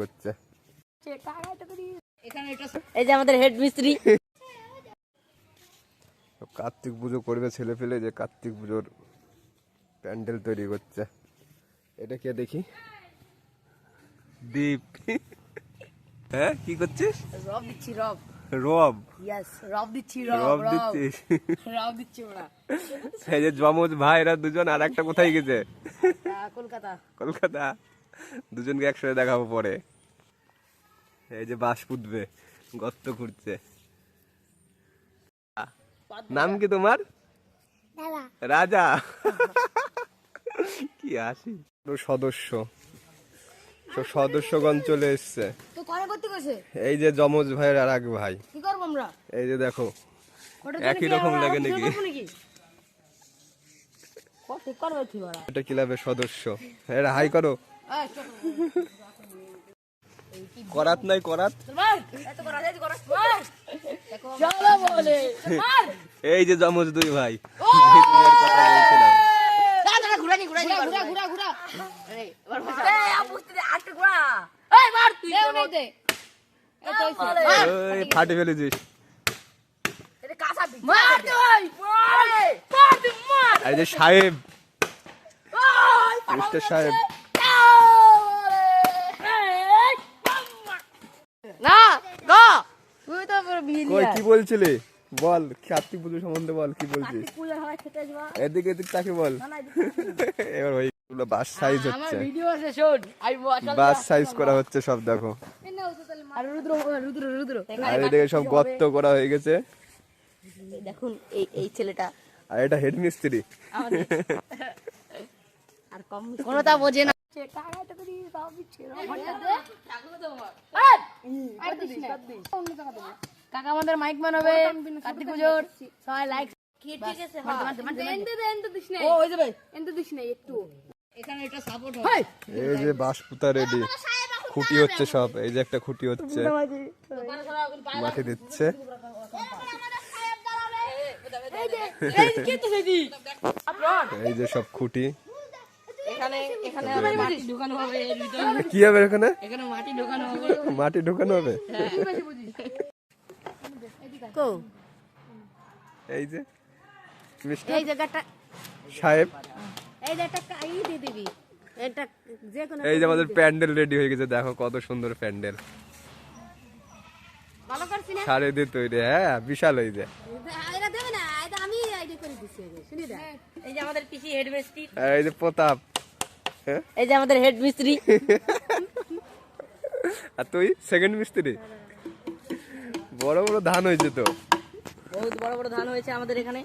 করছে। এই যে আমাদের হেড মিস্ত্রি। কার্তিক পুজো করবে ছেলে ফেলে যে কার্তিক পুজোর প্যান্ডেল তৈরি করছে। এটা কে দেখি? দীপ। হ্যাঁ কি করছিস? রব দিচ্ছি রব। রব। ইয়েস রব দিচ্ছি রব দিচ্ছিস রব। দিচ্ছি। ওরা এই যে জমজ ভাই এরা দুজন আর একটা কোথায় গেছে? কলকাতা। কলকাতা। দুজনকে একসাথে দেখাবো পরে। এই যে বাস ফুটবে গর্ত খুঁড়ছে। নাম কি তোমার? রাজা। কি আসি সদস্য। সদস্যগণ চলে এসছে। এই যে যমজ ভাইয়ের আর এক ভাই। কি করব আমরা? এই যে দেখো একই রকম লাগে নাকি? এটা ক্লাবের সদস্য। এরা হাই করো। করাত নাই করাত। এই যে যমজ দুই ভাই। দুইয়ের কথা বলছিলাম দাঁড়া ঘুরানি ঘুরানি ঘুরা ঘুরা ঘুরা আরে এবার বসা এই আপুস্তি আটটা ঘুরা এই মার তুই কেউ নেই দে এই তো ওই ফাটে ফেলেছিস এটা কাঁচা মার তুই মার মার তুই মার আর এই যে সাহেব মিস্টার সাহেব না গো তুই তো পুরো বিয়ে কই কি বলছিলি বল কার্তিক পুজো সম্বন্ধে বল কি বলছিস হয় এদিকে এদিক তাকে বল এবার ওইগুলো বাস সাইজ আমার হচ্ছে ভিডিও আছে শোন আমি বাস সাইজ করা হচ্ছে সব দেখো আর রুদ্র রুদ্র রুদ্র আর এদিকে সব গর্ত করা হয়ে গেছে দেখুন এই এই ছেলেটা আর এটা হেড মিস্ত্রি আর কম কোনটা বোঝে না কাকা আমাদের মাইক বানাবে কার্তিক পুজোর সবাই লাইক ও ওই যাবে এখানে এটা সাপোর্ট এই যে রেডি খুঁটি হচ্ছে সব এই যে একটা খুঁটি হচ্ছে। মাটি দিচ্ছে। এই যে সব খুঁটি। এখানে এখানে ঢুকানো হবে এর ভিতরে। কি হবে এখানে? এখানে মাটি ঢুকানো হবে। মাটি ঢোকানো হবে? কো এই যে মিস্টার এই জায়গাটা সাহেব। এই জায়গাটা দিয়ে দিবি? এটা যে কোনো এই যে আমাদের প্যান্ডেল রেডি হয়ে গেছে দেখো কত সুন্দর প্যান্ডেল। ভালো করছি না? সাড়ে দিয়ে তৈরি হ্যাঁ বিশাল হয়ে যায় এটা দেবে না এটা আমি আইডিয়া করে দিছি শুনি দা। এই যে আমাদের পিসি হেডমিস্ত্রি। এই যে প্রতাপ হ্যাঁ। এই যে আমাদের হেড মিস্ত্রি আর তুই সেকেন্ড মিস্ত্রি? বড় বড় ধান হয়েছে তো। বহুত বড় বড় ধান হয়েছে আমাদের এখানে।